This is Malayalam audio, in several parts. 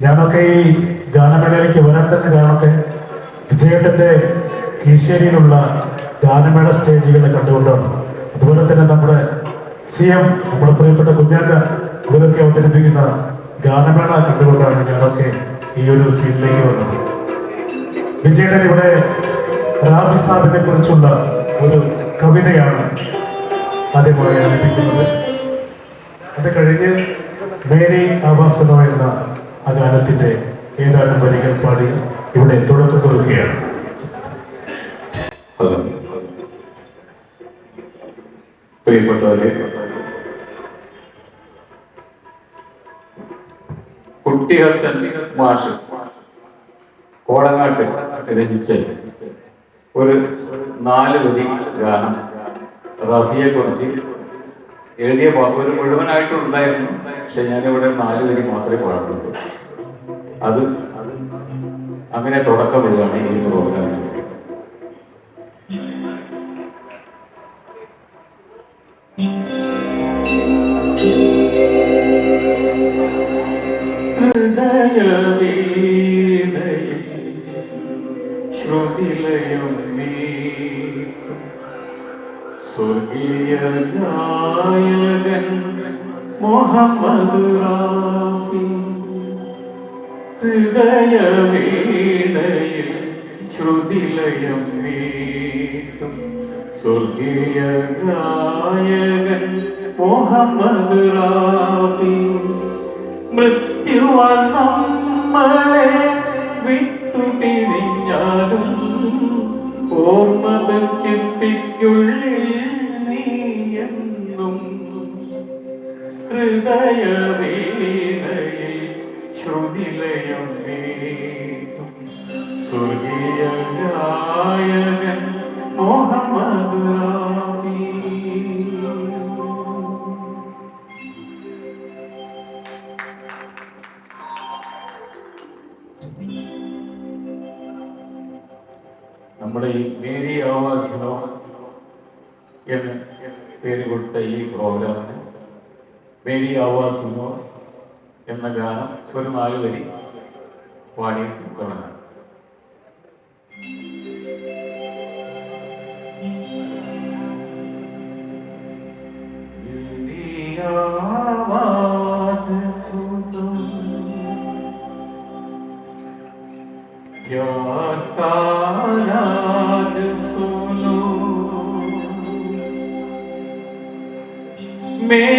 ഞാനൊക്കെ ഈ ഗാനമേളയിലേക്ക് വരാൻ തന്നെ കാരണമൊക്കെ വിജയേട്ടന്റെ കീശേരിയിലുള്ള ഗാനമേള സ്റ്റേജുകളെ കണ്ടുകൊണ്ടാണ്. അതുപോലെ തന്നെ നമ്മുടെ സി എം നമ്മുടെ പ്രിയപ്പെട്ട കുഞ്ഞാക്ക ഇവരൊക്കെ അവതരിപ്പിക്കുന്ന ഗാനമേള കണ്ടുകൊണ്ടാണ് ഞാനൊക്കെ ഈ ഒരു ഫീൽഡിലേക്ക് വന്നത്. വിജയേട്ടൻ ഇവിടെ റാബി സാബിനെ കുറിച്ചുള്ള ഒരു കവിതയാണ് ആദ്യമായി ആരംഭിക്കുന്നത് അത് കഴിഞ്ഞ് മേരി ആവാസനോ എന്ന ആ ഗാനത്തിന്റെ ഏതാനും വരികൾ പാടി ഇവിടെ തുടക്കം കുറിക്കുകയാണ്. പ്രിയപ്പെട്ടവരെ മാഷ് കോടങ്ങാട്ട് രചിച്ച ഒരു നാല് വരി ഗാനം റഫിയെ കുറിച്ച് എഴുതിയ ഒരു മുഴുവനായിട്ടുണ്ടായിരുന്നു പക്ഷെ ഇവിടെ നാല് വരി മാത്രമേ പാടുള്ളൂ. അത് അങ്ങനെ തുടക്കമിടുകയാണ് ഈ പ്രോഗ്രാം. ഹൃദയവീണയിൽ ശ്രുതിലയം നീ സ്വർഗീയ മുഹമ്മദ് റാഫി. ഹൃദയവീണയിൽ ശ്രുതിലയം വീട്ടും. സ്വർഗീയ ഗായകൻ മുഹമ്മദ് റാഫി. മൃത്യുവാൻ നമ്മളെ ഹൃദയവീണയിൽ ശ്രുതിലയം നീട്ടും സ്വർഗീയ ഗായകൻ മുഹമ്മദ് നമ്മുടെ ഈ മേരി ആവാസിനോ എന്ന് പേര് കൊടുത്ത ഈ പ്രോഗ്രാമിന് മേരി ആവാസിനോ എന്ന ഗാനം ഒരു നാല് വരി പാടി തുടങ്ങാം मेरी आवाज़ सुनो प्यार का राज सुनो मेरी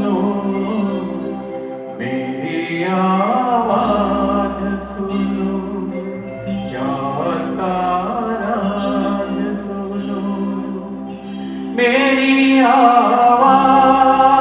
ਦੀ ਆਵਾਜ਼ ਸੁਣੋ ਯਾਰ ਤਾਰਾਜ ਸੁਣੋ। ਮੇਰੀ ਆਵਾਜ਼